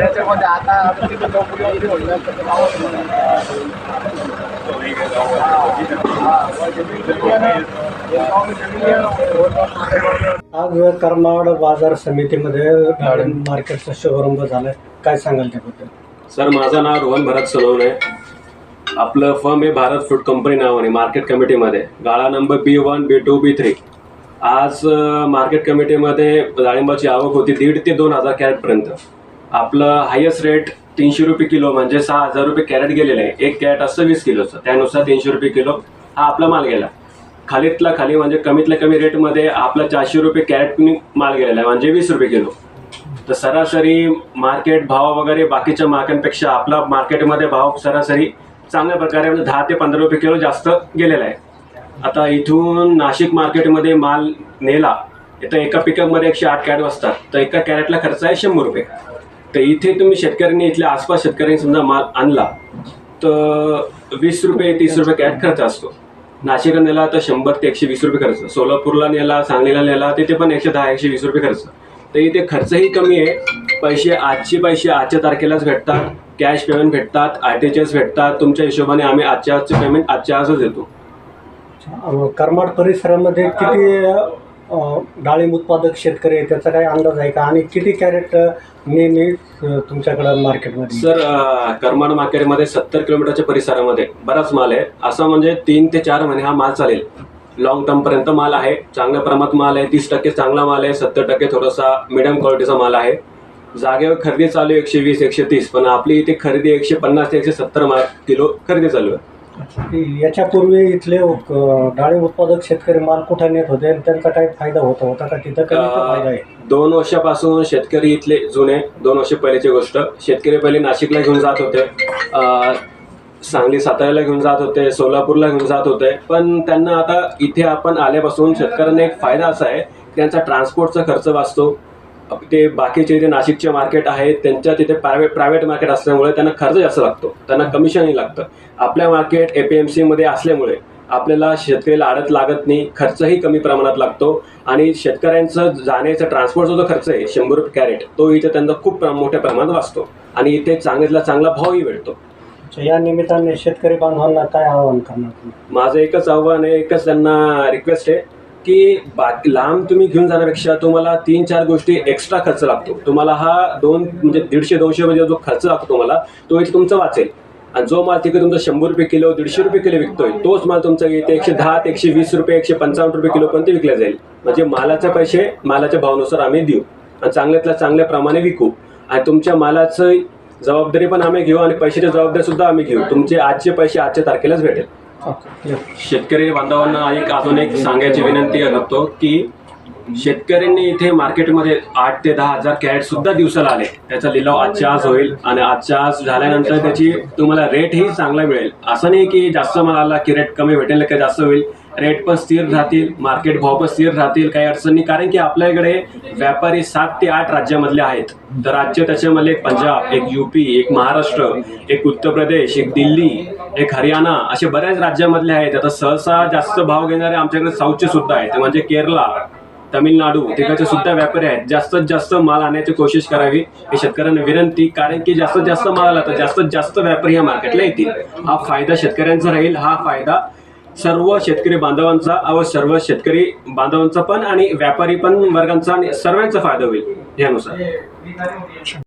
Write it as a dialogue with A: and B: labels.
A: त्याच्यामध्ये आता आता तिथे चौकडी वगैरे होईल तर ते नावच नाही.
B: आज करमाड बाजार समितीमध्ये गार्डन मार्केटचा शुभारंभ झालाय. काय सांगाल त्याबद्दल?
C: सर माझं नाव रोहन भरत सोनवणे आपलं फर्म आहे भारत फूड कंपनी नावाने मार्केट कमिटीमध्ये गाळा number B one B two B three आज अं, मार्केट कमिटीमध्ये डाळिंबाची आवक होती दीड ते दोन हजार कॅरेटपर्यंत आपलं हायेस्ट रेट तीनशे रुपये किलो म्हणजे सहा हजार रुपये कॅरेट गेलेलं आहे. एक कॅरेट असतं वीस किलोचं. त्यानुसार तीनशे रुपये किलो हा आपला माल गेला. खालीतला खाली म्हणजे कमीतल्या कमी रेटमध्ये आपला चारशे रुपये कॅरेटनी माल गेलेला आहे म्हणजे वीस रुपये किलो. तर सरासरी मार्केट भाव वगैरे बाकीच्या मार्केटपेक्षा आपला मार्केटमध्ये भाव सरासरी चांगल्या प्रकारे म्हणजे दहा ते पंधरा रुपये किलो जास्त गेलेला आहे. आता इथून नाशिक मार्केटमध्ये माल नेला तर एका पिकअपमध्ये एकशे आठ कॅरेट असतात तर एका कॅरेटला खर्च आहे शंभर रुपये. तर इथे तुम्ही शेतकऱ्यांनी इथल्या आसपास शेतकऱ्यांनी समजा माल आणला तर वीस रुपये तीस रुपये कॅट खर्च असतो. नाशिकला नेला तर शंभर ते एकशे वीस रुपये खर्च. सोलापूरला नेला सांगलीला नेला तिथे पण एकशे दहा एकशे वीस रुपये खर्च. तर इथे खर्चही कमी आहे. पैसे आजचे पैसे आजच्या तारखेलाच भेटतात. कॅश पेमेंट भेटतात आर टी जी एस भेटतात. तुमच्या हिशोबाने आम्ही आजच्या आजचे पेमेंट आजच्या आजच देतो.
B: करमाड परिसरामध्ये किती डाळिंब उत्पादक शेतकरी आहे त्याचा काही अंदाज आहे का? आणि किती कॅरेट नेहमी तुमच्याकडं मार्केटमध्ये?
C: सर करमाड मार्केटमध्ये सत्तर किलोमीटरच्या परिसरामध्ये बराच माल आहे. असं म्हणजे तीन ते चार महिने हा माल चालेल. लॉंग टर्मपर्यंत माल आहे. चांगल्या प्रमाणात माल आहे. तीस टक्के चांगला माल आहे. सत्तर टक्के थोडासा मिडियम क्वालिटीचा माल आहे. जागेवर खरेदी चालू आहे एकशे वीस एकशे तीस. पण आपली इथे खरेदी एकशे पन्नास ते एकशे सत्तर मा किलो खरेदी चालू आहे.
B: याच्यापूर्वी इथले अं, उत्पादक शेतकरी माल कुठे नेत होते आणि त्यांचा काही फायदा होता होता का? तिथं कमी फायदा आहे?
C: दोन वर्षापासून शेतकरी इथले जुने दोन वर्ष पहिल्याची गोष्ट शेतकरी पहिले नाशिकला घेऊन जात होते. अं, सांगली साताऱ्याला घेऊन जात होते सोलापूरला घेऊन जात होते. पण त्यांना आता इथे आपण आल्यापासून शेतकऱ्यांना एक फायदा असा आहे की त्यांचा ट्रान्सपोर्टचा खर्च वाचतो. ते बाकीचे जे नाशिकचे मार्केट आहेत त्यांच्या तिथे प्रायव्हेट प्रायव्हेट मार्केट असल्यामुळे त्यांना खर्च जास्त लागतो. त्यांना कमिशनही लागतं. आपल्या मार्केट ए पी एम सीमध्ये असल्यामुळे आपल्याला शेतकरीला आडत लागत नाही खर्चही कमी प्रमाणात लागतो आणि शेतकऱ्यांचं जाण्याचा ट्रान्सपोर्टचा जो खर्च आहे शंभर रुपये कॅरेट तो इथे त्यांना खूप मोठ्या प्रमाणात वाचतो आणि इथे चांगल्यातला चांगला भावही भेटतो
B: अच्छा, या निमित्ताने शेतकरी बांधवांना काय आवाहन करणार
C: माझं एकच आव्हान आहे एकच त्यांना रिक्वेस्ट आहे की बाकी लांब तुम्ही घेऊन जाण्यापेक्षा तुम्हाला तीन चार गोष्टी एक्स्ट्रा खर्च लागतो. तुम्हाला हा दोन म्हणजे दीडशे दोनशे म्हणजे जो खर्च लागतो तुम्हाला तो एक तुमचा वाचेल. आणि जो माल तिकडे तुमचा शंभर रुपये किलो दीडशे रुपये किलो विकतोय तोच माल तुमचा येते एकशे दहा ते एकशे वीस रुपये एकशे पंचावन्न रुपये किलो पर्यंत विकला जाईल. म्हणजे मालाचे पैसे मालाच्या भावानुसार आम्ही देऊ. आणि चांगल्यातल्या चांगल्या प्रमाणे विकू. आणि तुमच्या मालाचं जबाबदारी पण आम्ही घेऊ आणि पैशाची जबाबदारी सुद्धा आम्ही घेऊ. तुमचे आजचे पैसे आजच्या तारखेलाच भेटेल. शेतकरी बांधवांना एक अजून एक सांगायची विनंती करतो की शेतकऱ्यांनी इथे मार्केटमध्ये आठ ते दहा हजार कॅरेट सुद्धा दिवसाला आले. त्याचा लिलाव आजच्या आज होईल आणि आजच्या आज झाल्यानंतर त्याची तुम्हाला रेटही चांगला मिळेल. असं नाही की जास्त माल आला की रेट कमी भेटेल का जास्त होईल. रेट पण स्थिर राहतील मार्केट भाव पण स्थिर राहतील काही अडचण नाही. कारण की आपल्याकडे व्यापारी सात ते आठ राज्यामधले आहेत. तर राज्य त्याच्यामध्ये एक पंजाब एक युपी एक महाराष्ट्र एक उत्तर प्रदेश एक दिल्ली एक हरियाणा असे बऱ्याच राज्यामधले आहेत. आता सहसा जास्त भाव घेणारे आमच्याकडे साऊथचे सुद्धा आहेत. म्हणजे केरला तमिळनाडू तिकडचे सुद्धा व्यापारी आहेत. जास्तीत जास्त माल आणण्याची कोशिश करावी हे शेतकऱ्यांना विनंती. कारण की जास्तीत जास्त माल आला तर जास्तीत जास्त व्यापारी या मार्केटला येतील. हा फायदा शेतकऱ्यांचा राहील. हा फायदा सर्व शेतकरी बांधवांचा व सर्व शेतकरी बांधवांचा पण आणि व्यापारी पण वर्गांचा आणि सर्वांचा फायदा होईल यानुसार.